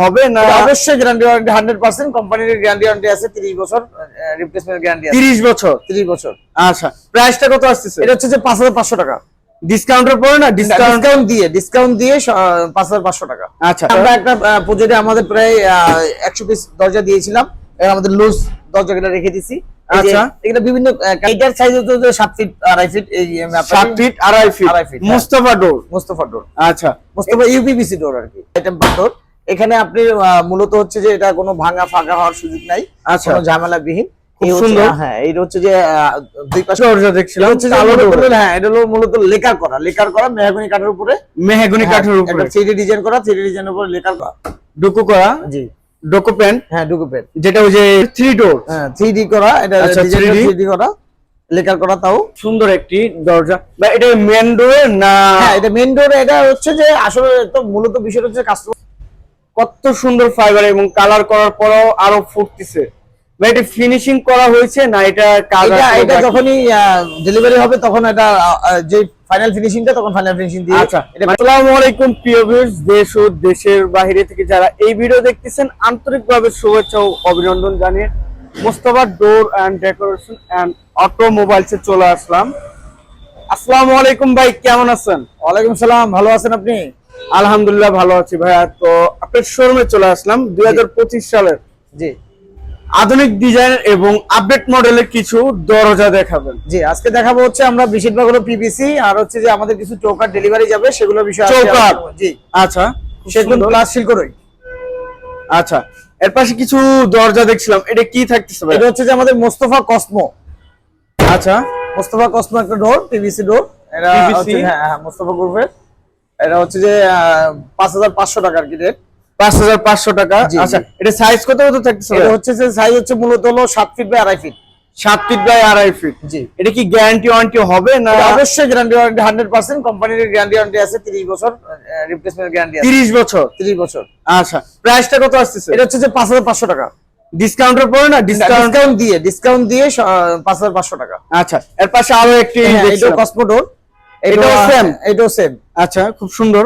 হবে না? অবশ্যই গ্যারান্টি ওয়ারেন্টি হান্ড্রেড পার্সেন্ট কোম্পানির গ্যারান্টি ওয়ারেন্টি আছে তিরিশ বছর রিপ্লেসমেন্ট গ্যারান্টি তিরিশ বছর? তিরিশ বছর। আচ্ছা প্রাইসটা কত আসতেছে? এটা হচ্ছে যে পাঁচ হাজার পাঁচশো টাকা। ডিসকাউন্টের পরে না ডিসকাউন্ট দিয়ে ডিসকাউন্ট দিয়ে পাঁচ হাজার পাঁচশো টাকা। আচ্ছা। আমরা একটা প্রজেক্টে আমাদের প্রায় একশো পিস দরজা দিয়েছিলাম। এবার আমাদের লুজ দরজা কেটে রেখে দিছি। আচ্ছা। এগুলো বিভিন্ন এইটার সাইজ হচ্ছে সাত ফিট আড়াই ফিট এই সাত ফিট আড়াই ফিট আড়াই feet, হ্যাঁ। ডোর মোস্তফা ডোর আচ্ছা। মোস্তফা ইউপিভিসি ডোর আর কি। ডোর এখানে আপনি মূলত হচ্ছে যে এটা কোনো ভাঙা ফাঁকা হওয়ার সুযোগ নাই আচ্ছা। কোনো ঝামেলা বিহীন হ্যাঁ এইটা হচ্ছে যে দুই পাশে দেখছিলাম হ্যাঁ এটা হলো মূলত লেকার করা লেকার করা মেহগনি কাঠের উপরে। মেহগনি হ্যাঁ, কাঠের উপরে। থ্রি ডিজাইন করা থ্রি ডিজাইনের উপরে লেকার করা। ডুকু করা জি। ডোকো পেন হ্যাঁ ডুকু যেটা ওই যে থ্রি ডোর হ্যাঁ থ্রি ডি করা এটা আচ্ছা, ডিজাইন 3D থ্রি ডি করা লেকার করা তাও। সুন্দর একটি দরজা। বা এটা মেন ডোর না হ্যাঁ এটা মেন ডোর এটা হচ্ছে যে আসলে তো মূলত বিষয়টা হচ্ছে কাস্টমার কত সুন্দর ফাইবার এবং কালার করার পরও আরও ফুটতেছে। বা এটা ফিনিশিং করা হয়েছে না এটা কাজ এটা? যখনই ডেলিভারি হবে তখন এটা যে ফাইনাল ফিনিশিংটা তখন ফাইনাল ফিনিশিং দিয়ে আচ্ছা আসসালামু আলাইকুম প্রিয় ভিউয়ার্স দেশ ও দেশের বাইরে থেকে যারা এই ভিডিও দেখতেছেন আন্তরিকভাবে শুভেচ্ছা ও অভিনন্দন জানিয়ে Mostafa door and decoration and অটোমোবাইলসে চলে আসলাম। আসসালামু আলাইকুম ভাই কেমন আছেন? ওয়ালাইকুম সালাম ভালো আছেন আপনি? আলহামদুলিল্লাহ ভালো আছি ভাইয়া। তো আপনার শোরুমে চলে আসলাম দুই হাজার পঁচিশ সালের। জি। আধুনিক ডিজাইন এবং আপডেট মডেলের কিছু দরজা দেখাবেন। জি আজকে দেখাবো হচ্ছে আমরা বেশিরভাগ হলো পিভিসি আর হচ্ছে যে আমাদের কিছু চৌকাট ডেলিভারি যাবে সেগুলো বিষয়ে করব। জি। আচ্ছা সেগুলো। প্লাস শিলকরই আচ্ছা এর পাশে কিছু দরজা দেখছিলাম এটা কি থাকতেছে ভাই এটা হচ্ছে যে আমাদের মোস্তফা কসমো। আচ্ছা। মোস্তফা কসমো একটা ডোর পিভিসি ডোর এটা? হ্যাঁ হ্যাঁ মোস্তফা গ্রুপের এটা হচ্ছে যে পাঁচ হাজার পাঁচশো টাকার কি রেট পাঁচ হাজার পাঁচশো টাকা? আচ্ছা এটা সাইজ কত কত থাকতেছে এটা হচ্ছে যে সাইজ হচ্ছে মূলত হলো সাত ফিট বাই আড়াই ফিট সাত ফিট বাই আড়াই ফিট জি। এটা কি গ্যারান্টি ওয়ারেন্টি হবে না? অবশ্যই গ্যারান্টি ওয়ারেন্টি হান্ড্রেড পার্সেন্ট কোম্পানির গ্যারান্টি ওয়ারেন্টি আছে তিরিশ বছর রিপ্লেসমেন্ট গ্যারান্টি তিরিশ বছর? তিরিশ বছর। আচ্ছা প্রাইসটা কত আসতেছে? এটা হচ্ছে যে পাঁচ হাজার পাঁচশো টাকা। ডিসকাউন্টের পরে না? ডিসকাউন্ট দিয়ে ডিসকাউন্ট দিয়ে পাঁচ হাজার পাঁচশো টাকা। আচ্ছা এর পাশে আরও একটি হ্যাঁ, এটাও same? এটাও সেম আচ্ছা খুব সুন্দর।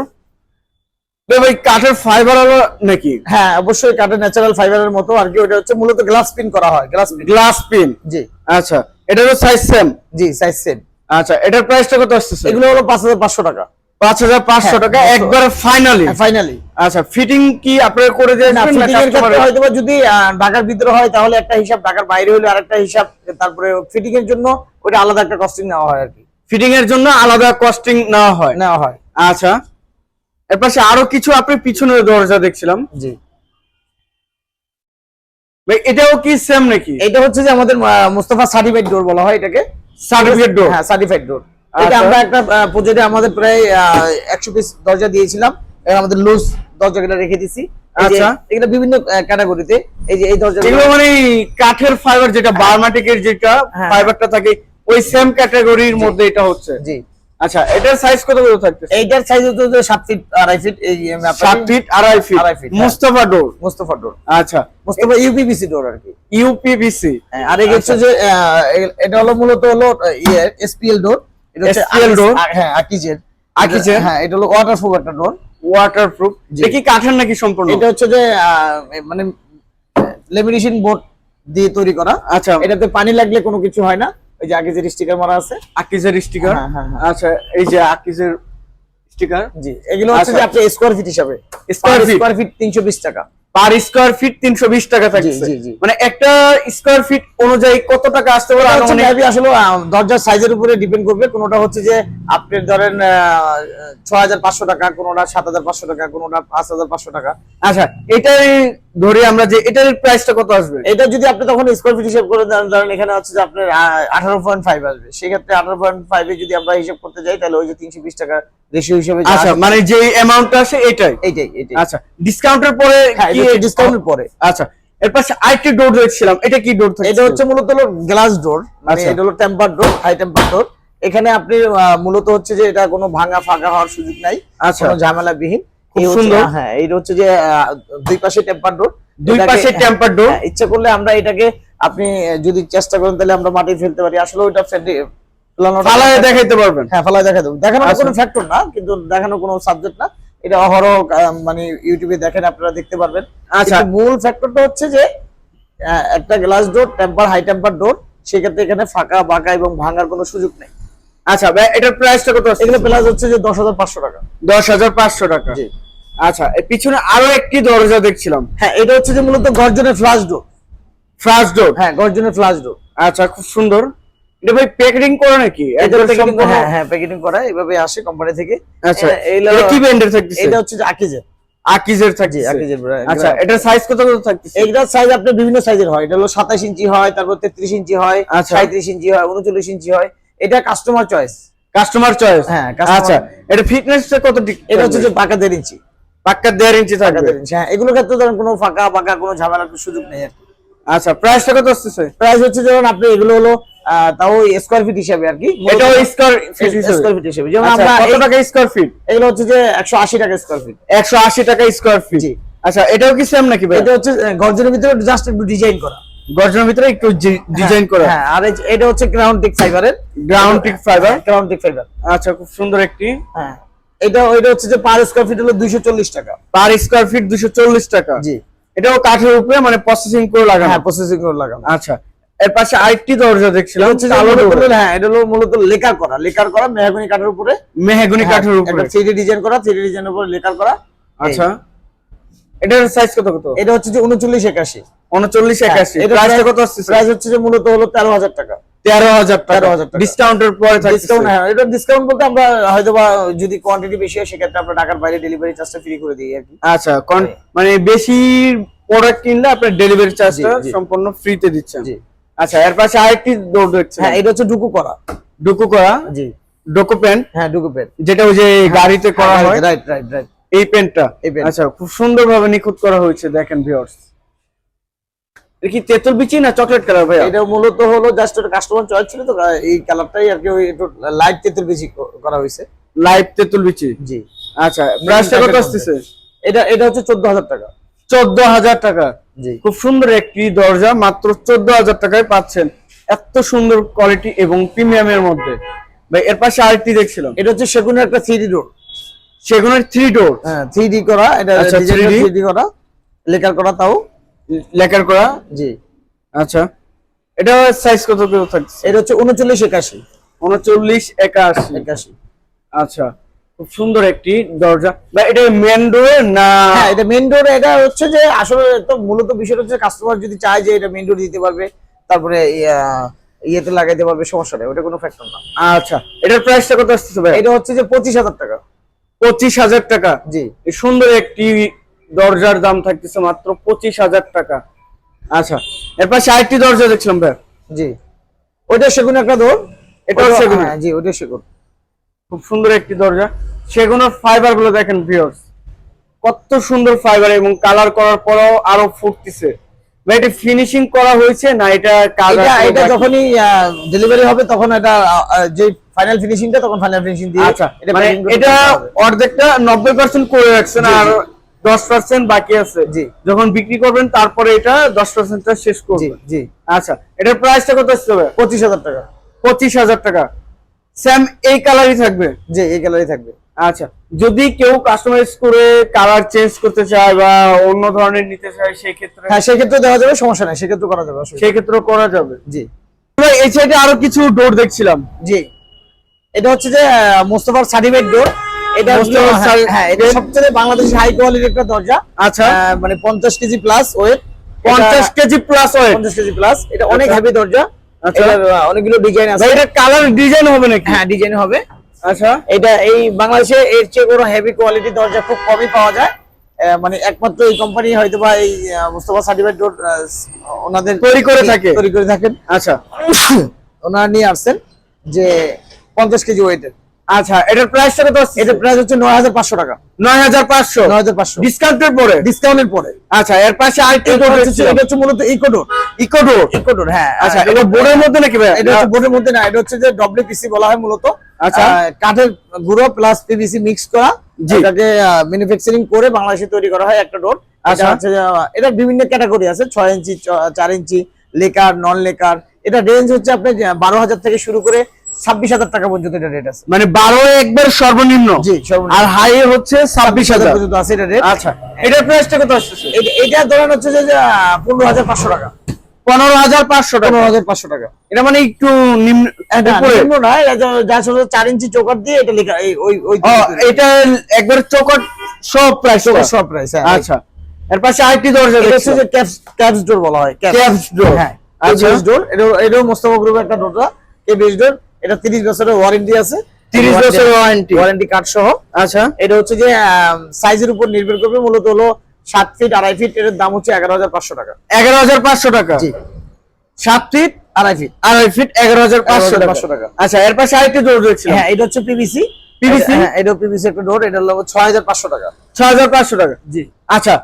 ভাই, কাঠের ফাইবার হলো নাকি? হ্যাঁ অবশ্যই কাঠের ন্যাচারাল ফাইবারের মতো। আর কি ওটা হচ্ছে মূলত গ্লাস পিন করা হয় গ্লাস গ্লাস পিন জি। আচ্ছা এটারও সাইজ সেম জি সাইজ সেম আচ্ছা এটার প্রাইসটা কত আসতেছে? এগুলো হলো পাঁচ হাজার পাঁচশো টাকা। পাঁচ হাজার পাঁচশো হ্যাঁ, টাকা। একবার ফাইনালি ফাইনালি আচ্ছা ফিটিং কি আপনারা করে দিয়ে না আসবেন না ফিটিং এর customer ক্ষেত্রে এর? হয়তো যদি ঢাকার ভিতরে হয় তাহলে একটা হিসাব ঢাকার বাইরে হলে আরেকটা হিসাব তারপরে ফিটিং এর জন্য ওটা আলাদা একটা কস্টিং নেওয়া হয় আর কি। ফিটিং এর জন্য আলাদা কস্টিং নেওয়া হয়? নেওয়া হয়। আচ্ছা। এর পাশে আরও কিছু আপনি পিছনের দরজা দেখছিলাম। জি। ভাই এটাও কি সেম নাকি? এটা হচ্ছে যে আমাদের মুস্তাফা সার্টিফাইড ডোর বলা হয় এটাকে। সার্টিফিকেট ডোর হ্যাঁ সার্টিফাইড ডোর এটা আচ্ছা। আমরা একটা প্রজেক্টে আমাদের প্রায় একশো পিস দরজা দিয়েছিলাম। এবার আমাদের লুজ দরজা কেটে রেখে দিছি। আচ্ছা। এগুলো বিভিন্ন ক্যাটাগরিতে এই যে এই দরজা এগুলো মানে কাঠের ফাইবার যেটা বার্মাটিকের যেটা হ্যাঁ। ফাইবারটা থাকে ওই সেম ক্যাটাগরির মধ্যে এটা হচ্ছে। জি। আচ্ছা এটার সাইজ কত কত থাকতেছে? এইটার সাইজ হচ্ছে যে ফিট আড়াই ফিট এই ফিট আড়াই ফিট আড়াই। মুস্তফা ডোর মুস্তফা ডোর আচ্ছা। মুস্তফা ডোর আর কি। ইউপিবিসি হ্যাঁ, আর হচ্ছে যে এটা হলো মূলত হলো ইয়ে এসপিএল ডোর এটা হচ্ছে door? আকিজ- হ্যাঁ আকিজের আকিজের? হ্যাঁ এটা হলো ওয়াটারপ্রুফ একটা ডোর ওয়াটারপ্রুফ জি। দেখি কাঠের নাকি সম্পূর্ণ? এটা হচ্ছে যে মানে লেমিনেশন বোর্ড দিয়ে তৈরি করা। আচ্ছা। এটাতে পানি লাগলে কোনো কিছু হয় না। ওই যে আকিজের স্টিকার মারা আছে? আকিজের স্টিকার হ্যাঁ, হ্যাঁ, হ্যাঁ। আচ্ছা এই যে আকিজের স্টিকার জি এগুলো হচ্ছে। যে আপনি স্কোয়ার ফিট হিসাবে। স্কোয়ার ফিট তিনশো বিশ টাকা। পার স্কোয়ার ফিট তিনশো বিশ টাকা থাকছে। মানে একটা স্কোয়ার ফিট অনুযায়ী কত টাকা আসতে পারে? আনুমানিক? আসলে দরজার সাইজের উপরে ডিপেন্ড করবে। কোনোটা হচ্ছে যে আপনি ধরেন ছ হাজার পাঁচশো টাকা কোনোটা টাকা কোনোটা টাকা। আচ্ছা এটাই ধরি আমরা যে এটার প্রাইসটা কত আসবে? এটা যদি আপনি তখন স্কোয়ার ফিট হিসাব করে দেন ধরেন এখানে হচ্ছে যে আপনার আঠারো পয়েন্ট ফাইভ আসবে। সেক্ষেত্রে আঠারো পয়েন্ট ফাইভে যদি আমরা হিসাব করতে যাই তাহলে ওই যে তিনশো বিশ টাকা রেশিও হিসেবে আচ্ছা মানে যে অ্যামাউন্টটা আসে এটাই। এইটাই এইটাই আচ্ছা ডিসকাউন্টের পরে হ্যাঁ ডিসকাউন্টের পরে। আচ্ছা এর পাশে আরেকটি ডোর দেখছিলাম এটা কি ডোর এটা হচ্ছে মূলত হলো গ্লাস ডোর মানে আচ্ছা। এটা হলো temper door high temper door এখানে আপনি মূলত হচ্ছে যে এটা কোনো ভাঙা ফাঁকা হওয়ার সুযোগ নাই আচ্ছা। কোনো ঝামেলা বিহীন হ্যাঁ এটা হচ্ছে যে দুই পাশে টেম্পার ডোর দুই পাশে টেম্পার ডোর ইচ্ছা করলে আমরা এটাকে আপনি যদি চেষ্টা করেন তাহলে আমরা মাটি ফেলতে পারি। আসলে ওইটা দেখাইতে পারবেন। হ্যাঁ ফালায় দেখা দেখানোর আচ্ছা। কোনো ফ্যাক্টর না কিন্তু দেখানোর কোনো সাবজেক্ট না। এটা অহরহ মানে ইউটিউবে দেখেন আপনারা দেখতে পারবেন। আচ্ছা। মূল ফ্যাক্টরটা হচ্ছে যে একটা glass door temper high temper door সেক্ষেত্রে এখানে ফাঁকা বাঁকা এবং ভাঙার কোনো সুযোগ নেই। আচ্ছা এটার প্রাইসটা কত আছে এগুলো প্লাস হচ্ছে যে দশ হাজার পাঁচশো টাকা। দশ হাজার পাঁচশো টাকা। জি। আচ্ছা পিছনে আরও একটি দরজা দেখছিলাম। হ্যাঁ এটা হচ্ছে যে মূলত গর্জনের ফ্লাশ ডোর ফার্স্ট ডোর হ্যাঁ গর্জনের ফ্লাশ ডোর আচ্ছা খুব সুন্দর। এটা ভাই প্যাকেটিং করে নাকি? হ্যাঁ হ্যাঁ প্যাকেটিং করা এভাবে আসে কোম্পানি থেকে। আচ্ছা এটা কি ব্র্যান্ডের এটা হচ্ছে যে আকিজের আকিজের থাকছে আকিজের আচ্ছা এটার সাইজ কত কত থাকতেছে? এইটার সাইজ আপনার বিভিন্ন সাইজের হয়। এটা হলো সাতাশ ইঞ্চি হয় তারপর তেত্রিশ ইঞ্চি হয় আচ্ছা। সাঁত্রিশ ইঞ্চি হয় উনচল্লিশ ইঞ্চি হয়। এটা কাস্টমার চয়েস কাস্টমার চয়েস হ্যাঁ, আচ্ছা এটা ফিটনেসটা কত এটা হচ্ছে যে পাকা দেড় ইঞ্চি। পাক্কা দেড় ইঞ্চি থাকবে। হ্যাঁ এগুলোর ক্ষেত্রে ধরেন কোনো ফাঁকা পাকা কোনো ঝামেলার সুযোগ নেই আর আচ্ছা প্রাইসটা কত আসতেছে? প্রাইস হচ্ছে যেমন আপনি এগুলো হলো তাও স্কোয়ার ফিট হিসাবে আর কি। এটাও স্কোয়ার ফিট স্কোয়ার ফিট হিসাবে। যেমন আচ্ছা আমরা কত টাকা স্কোয়ার ফিট এগুলো হচ্ছে যে একশো আশি টাকা স্কোয়ার ফিট একশো আশি টাকা স্কোয়ার ফিট। আচ্ছা এটাও কি সেম নাকি ভাই? এটা হচ্ছে গর্জনের ভিতরে জাস্ট একটু ডিজাইন করা। গর্জনের ভিতরে একটু ডিজাইন করা। হ্যাঁ আর এটা হচ্ছে গ্রাউন্ডিক ফাইবারের গ্রাউন্ডিক ফাইবার গ্রাউন্ডিক ফাইবার আচ্ছা খুব সুন্দর একটি। হ্যাঁ। এটা ওইটা হচ্ছে যে পার স্কোয়ার ফিট হলো দুইশো চল্লিশ টাকা। পার স্কোয়ার ফিট দুশো চল্লিশ টাকা। জি। এটাও কাঠের উপরে মানে প্রসেসিং করে লাগানো। হ্যাঁ প্রসেসিং করে লাগানো। আচ্ছা এর পাশে আরেকটি দরজা দেখছিলাম হ্যাঁ এটা হলো মূলত লেকার করা লেকার করা মেহগনি কাঠের উপরে। মেহগনি হ্যাঁ, কাঠের উপরে। থ্রি ডিজাইন করা থ্রি ডিজাইনের উপরে লেকার করা। আচ্ছা এটার সাইজ কত কত? এটা হচ্ছে যে উনচল্লিশ একাশি। উনচল্লিশ একাশি। এটা প্রাইসটা কত আসছে প্রাইস হচ্ছে যে মূলত হলো তেরো হাজার টাকা। তেরো হাজার টাকা। 13,000 টাকা। ডিসকাউন্টের পরে ডিসকাউন্ট হ্যাঁ এটা ডিসকাউন্ট বলতে আমরা হয়তো বা যদি কোয়ান্টিটি বেশি হয় সেক্ষেত্রে আমরা ঢাকার বাইরে ডেলিভারি চার্জটা ফ্রি করে দিই আর কি। আচ্ছা মানে বেশি প্রোডাক্ট কিনলে আপনার ডেলিভারি চার্জটা। সম্পূর্ণ ফ্রিতে দিচ্ছেন। আচ্ছা এর পাশে আরেকটি দৌড় হ্যাঁ এটা হচ্ছে ডুকু করা ডুকু করা জি। ডোকো প্যান্ট হ্যাঁ ডুকু পেন যেটা ওই যে গাড়িতে করা হয়। রাইট রাইট রাইট এই। আচ্ছা খুব সুন্দরভাবে নিখুঁত করা হয়েছে দেখেন ভিউয়ার্স কি তেঁতুল বিচি না চকলেট কালার ভাইয়া? এটা মূলত হলো জাস্ট একটা কাস্টমার চয়েস ছিল তো এই কালারটাই আর কি একটু লাইট তেতুল বেশি করা হয়েছে। লাইভ তেঁতুল বিচি? জি। আচ্ছা প্রাইসটা কত আসতেছে? এটা এটা হচ্ছে চোদ্দ হাজার টাকা। চোদ্দ হাজার টাকা? জি। খুব সুন্দর একটি দরজা মাত্র চোদ্দ হাজার টাকায় পাচ্ছেন। এত সুন্দর কোয়ালিটি এবং প্রিমিয়ামের মধ্যে। ভাই এর পাশে আরেকটি দেখছিলাম। এটা হচ্ছে সেগুনের একটা থ্রি ডি ডোর সেগুনের থ্রি ডোর হ্যাঁ থ্রি ডি করা এটা আচ্ছা, 3D থ্রি ডি করা লেকার করা তাও। লেকার করা? জি। আচ্ছা। এটা সাইজ কত কত থাকছে? এটা হচ্ছে উনচল্লিশ একাশি। উনচল্লিশ একাশি। একাশি। আচ্ছা। খুব সুন্দর একটি দরজা। বা এটা মেন ডোর না হ্যাঁ এটা মেন ডোর এটা হচ্ছে যে আসলে তো মূলত বিষয়টা হচ্ছে কাস্টমার যদি চায় যে এটা মেন ডোর দিতে পারবে তারপরে ইয়া- ইয়েতে লাগাইতে পারবে সমস্যা নেই ওটা কোনো ফ্যাক্টর না। আচ্ছা। এটার প্রাইসটা কত আসতেছে ভাই? এটা হচ্ছে যে পঁচিশ হাজার টাকা। পঁচিশ হাজার টাকা? জি। সুন্দর একটি দরজার দাম থাকতেছে মাত্র পঁচিশ হাজার টাকা। আচ্ছা। এর পাশে আরেকটি দরজা দেখছিলাম ভাই। জি। ওইটা সেগুন একটা এটাও ওটা- সেগুন? হ্যাঁ, জি ওইটা সেগুন। খুব সুন্দর একটি দরজা। সেগুলোর ফাইবারগুলো দেখেন ভিউয়ার্স কত সুন্দর ফাইবার এবং কালার করার পরেও আরও ফুটতেছে। এটা ফিনিশিং করা হয়েছে না এটা এটা এটা যখনই ডেলিভারি হবে তখন এটা যে ফাইনাল ফিনিশিংটা তখন ফাইনাল ফিনিশিং দিয়ে আচ্ছা এটা মানে এটা অর্ধেকটা নব্বই পার্সেন্ট করে রাখছেন আর। দশ পার্সেন্ট বাকি আছে। জি। যখন বিক্রি করবেন তারপরে এটা দশ পার্সেন্টটা শেষ জি করবেন। জি আচ্ছা এটার প্রাইসটা কত আসতে হবে? পঁচিশ হাজার টাকা। পঁচিশ হাজার টাকা। স্যাম এই কালারই থাকবে? জি এই গ্যালারি থাকবে। আচ্ছা যদি কেউ কাস্টমাইজ করে কালার চেঞ্জ করতে চায় বা অন্য ধরনের নিতে চায় সেই ক্ষেত্রে হ্যাঁ সেক্ষেত্রে দেওয়া যাবে সমস্যা নাই সেক্ষেত্রে করা যাবে সেই ক্ষেত্রে করা যাবে। জি। এই সাইডে আরও কিছু ডোর দেখছিলাম। জি। এটা হচ্ছে যে মোস্তফার সার্টিফাইড ডোর এটা হ্যাঁ, এটা সবচেয়ে বাংলাদেশের হাই কোয়ালিটির একটা দরজা। আচ্ছা। মানে কেজি প্লাস ওয়েট পঞ্চাশ KG plus weight KG plus এটা অনেক আচ্ছা। হেভি দরজা। আচ্ছা। এটার, আহ, অনেকগুলো ডিজাইন আছে। এটা কালার ডিজাইন হবে নাকি? হ্যাঁ ডিজাইন হবে। আচ্ছা। এটা এই বাংলাদেশে এর চেয়ে হেভি দরজা খুব কমই পাওয়া যায়। মানে একমাত্র এই কোম্পানি হয়তো বা এই মুস্তফা সার্টিফাইড ডোর ওনাদের তৈরি করে থাকে। তৈরি করে থাকেন। আচ্ছা। ওনারা নিয়ে আসছেন যে পঞ্চাশ কেজি ওয়েটের আচ্ছা এটার প্রাইসটা কত এটার প্রাইস হচ্ছে নয় হাজার পাঁচশো টাকা। নয় হাজার পাঁচশো? নয় হাজার পাঁচশো। ডিসকাউন্টের পরে? ডিসকাউন্টের পরে। আচ্ছা এর পাশে আরেকটি ডোর হচ্ছে এটা হচ্ছে মূলত ইকোডোর ইকোডোর ইকোডোর হ্যাঁ। আচ্ছা এটা বোর্ডের মধ্যে নাকি ভাই এটা হচ্ছে বোর্ডের মধ্যে না এটা হচ্ছে যে ডব্লিউপিসি বলা হয় মূলত। আচ্ছা। কাঠের গুঁড়ো প্লাস পিভিসি মিক্স করা। এটাকে ম্যানুফ্যাকচারিং করে বাংলাদেশে তৈরি করা হয় একটা ডোর আচ্ছা। আচ্ছা এটা বিভিন্ন ক্যাটাগরি আছে। ছয় ইঞ্চি চ- চার ইঞ্চি লেকার নন লেকার এটা রেঞ্জ হচ্ছে বারো হাজার থেকে শুরু করে ছাব্বিশ হাজার টাকা পর্যন্ত এটা রেট আছে। মানে বারো একবার সর্বনিম্ন? জি সর্বনিম্ন। আর হাই হচ্ছে ছাব্বিশ হাজার। পর্যন্ত আছে এটা রেট আচ্ছা। এটার প্রাইসটা কত আসছে এটা ধরেন হচ্ছে যে পনেরো হাজার পাঁচশো টাকা। পনেরো হাজার পাঁচশো টাকা। পনেরো হাজার পাঁচশো টাকা। এটা মানে একটু নিম্ন নিম্ন না যা- ছিল চার ইঞ্চি চোকার দিয়ে এটা লেখা ওই ওই এটা একবার চৌকট সব প্রাইস চোকার সব প্রাইস হ্যাঁ। আচ্ছা। এর পাশে আরেকটি দরজা দেখছি। যে ক্যাপস ক্যাপস ডোর বলা হয় Caps door। হ্যাঁ। ক্যাপস ডোর এটা এটাও মোস্তফা গ্রুপের একটা ডোরটা ক্যাপস ডোর এটা 30 বছরের ওয়ারেন্টি আছে। 30 বছরের warranty। ওয়ারেন্টি কার্ড সহ। আচ্ছা। এটা হচ্ছে যে সাইজের উপর নির্ভর করবে মূলত হলো সাত ফিট আড়াই ফিট এর দাম হচ্ছে এগারো হাজার পাঁচশো টাকা। এগারো হাজার পাঁচশো টাকা? জি। সাত ফিট আড়াই ফিট আড়াই ফিট এগারো হাজার পাঁচশো 11,500 টাকা। আচ্ছা এর পাশে আরেকটি দরজা দেখছিলাম হ্যাঁ এটা হচ্ছে পিভিসি PVC? হ্যাঁ এটা পিভিসি একটা ডোর এটা হাজার পাঁচশো টাকা। ছয় হাজার পাঁচশো টাকা? জি। আচ্ছা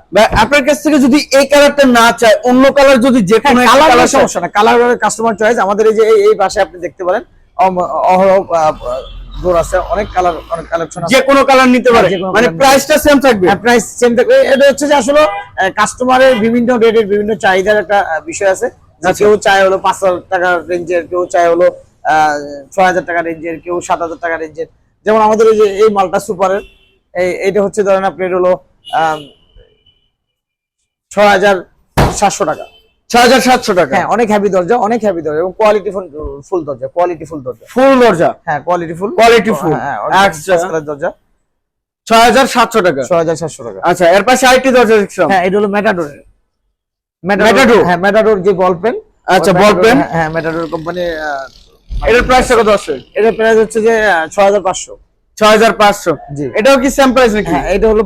আপনার কাছ থেকে যদি এই কালারটা না চায় অন্য কালার যদি যে কোনো একটা কালার কালার সমস্যা না কালার কাস্টমার চয়েস আমাদের এই যে এই- পাশে আপনি দেখতে পারেন। অহরহ ডোর আছে অনেক কালার অনেক কালেকশন আছে। যে কোনো কালার নিতে পারে। হ্যাঁ, মানে প্রাইসটা সেম থাকবে? প্রাইস সেম থাকবে। এটা হচ্ছে যে আসলে কাস্টমারের বিভিন্ন রেটের বিভিন্ন চাহিদার একটা বিষয় আছে। যে আচ্ছা। কেউ চায় হলো পাঁচ হাজার টাকা রেঞ্জের কেউ চায় হলো আহ, ছয় হাজার টাকা রেঞ্জের কেউ সাত হাজার টাকা রেঞ্জের যেমন আমাদের ওই যে এই মালটা সুপারের এই এইটা হচ্ছে ধরেন আপনার হলো ছয় হাজার সাতশো টাকা। ছয় হাজার সাতশো টাকা। হ্যাঁ অনেক হ্যাভি দরজা অনেক হ্যাভি দরজা এবং কোয়ালিটি ফুল ফুল দরজা কোয়ালিটি ফুল দরজা। ফুল দরজা? হ্যাঁ কোয়ালিটি ফুল Quality full। হ্যাঁ। আচ্ছা দরজা। ছয় হাজার সাতশো টাকা। ছয় হাজার সাতশো টাকা। আচ্ছা এর পাশে আরেকটি দরজা দেখছিলাম। হ্যাঁ এটা হলো মেটাডোর Matador? হ্যাঁ মেটাডোর যে বল পেন আচ্ছা, ball pen? হ্যাঁ কোম্পানি কত আছে? এটার প্রাইস হচ্ছে যে ছয় হাজার পাঁচশো। এটাও কি সেম প্রাইস নাকি? হ্যাঁ এটা হলো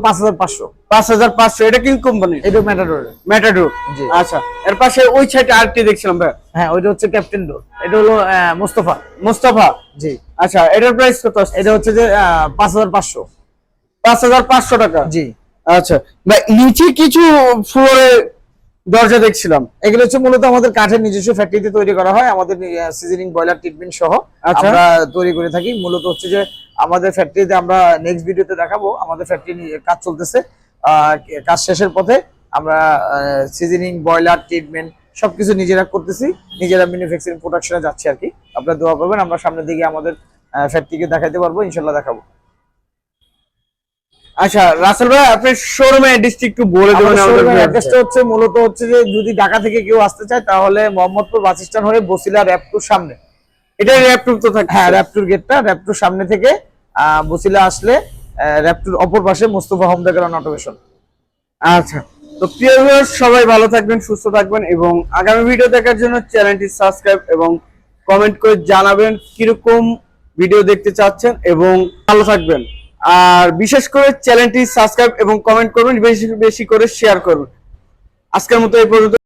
এটা কি কোম্পানি এটা মেটাডোর ম্যাটাডো জি। আচ্ছা এর পাশে ওই সাইডে আরেকটি দেখছিলাম ভাই। হ্যাঁ ওইটা হচ্ছে ক্যাপ্টেন ডোর এটা হলো মোস্তফা মোস্তফা জি। আচ্ছা এটার প্রাইস কত এটা হচ্ছে যে আহ, পাঁচ হাজার পাঁচশো। পাঁচ হাজার পাঁচশো টাকা? জি। আচ্ছা ভাই নিচে কিছু ফ্লোরে দরজা দেখছিলাম। এগুলো হচ্ছে মূলত আমাদের কাঠের নিজস্ব ফ্যাক্টরিতে তৈরি করা হয়। আমাদের সিজনিং বয়লার ট্রিটমেন্ট সহ আচ্ছা। আমরা তৈরি করে থাকি। মূলত হচ্ছে যে আমাদের ফ্যাক্টরিতে আমরা নেক্সট ভিডিওতে দেখাবো আমাদের ফ্যাক্টরি কাজ চলতেছে। কাজ শেষের পথে আমরা সিজনিং বয়লার ট্রিটমেন্ট সবকিছু নিজেরা করতেছি। নিজেরা ম্যানুফ্যাকচারিং প্রোডাকশনে যাচ্ছি আর কি। আপনারা দোয়া করবেন আমরা সামনের দিকে আমাদের ফ্যাক্টরিকে দেখাইতে পারব ইনশাল্লাহ দেখাবো। আচ্ছা রাসেল ভাই আপনি শোরুমে অ্যাড্রেসটি একটু বলে দেবেন আমাদের অ্যাড্রেসটা হচ্ছে মূলত হচ্ছে যে যদি ঢাকা থেকে কেউ আসতে চায় তাহলে মোহাম্মদপুর বাস স্ট্যান্ড হয়ে বসিলা র্যাপটুর সামনে। এটা ল্যাপটপ তো থাকে হ্যাঁ র্যাপটুর গেটটা র্যাপটুর সামনে থেকে বসিলা আসলে র্যাপটুর অপর পাশে মোস্তফা হোম ডেকার অটোমেশন। আচ্ছা তো প্রিয় সবাই ভালো থাকবেন সুস্থ থাকবেন এবং আগামী ভিডিও দেখার জন্য চ্যানেলটি সাবস্ক্রাইব এবং কমেন্ট করে জানাবেন কীরকম ভিডিও দেখতে চাচ্ছেন এবং ভালো থাকবেন। আর বিশেষ করে চ্যানেলটি সাবস্ক্রাইব এবং কমেন্ট করবেন, বেশি বেশি করে শেয়ার করবেন। আজকের মতো এই পর্যন্ত।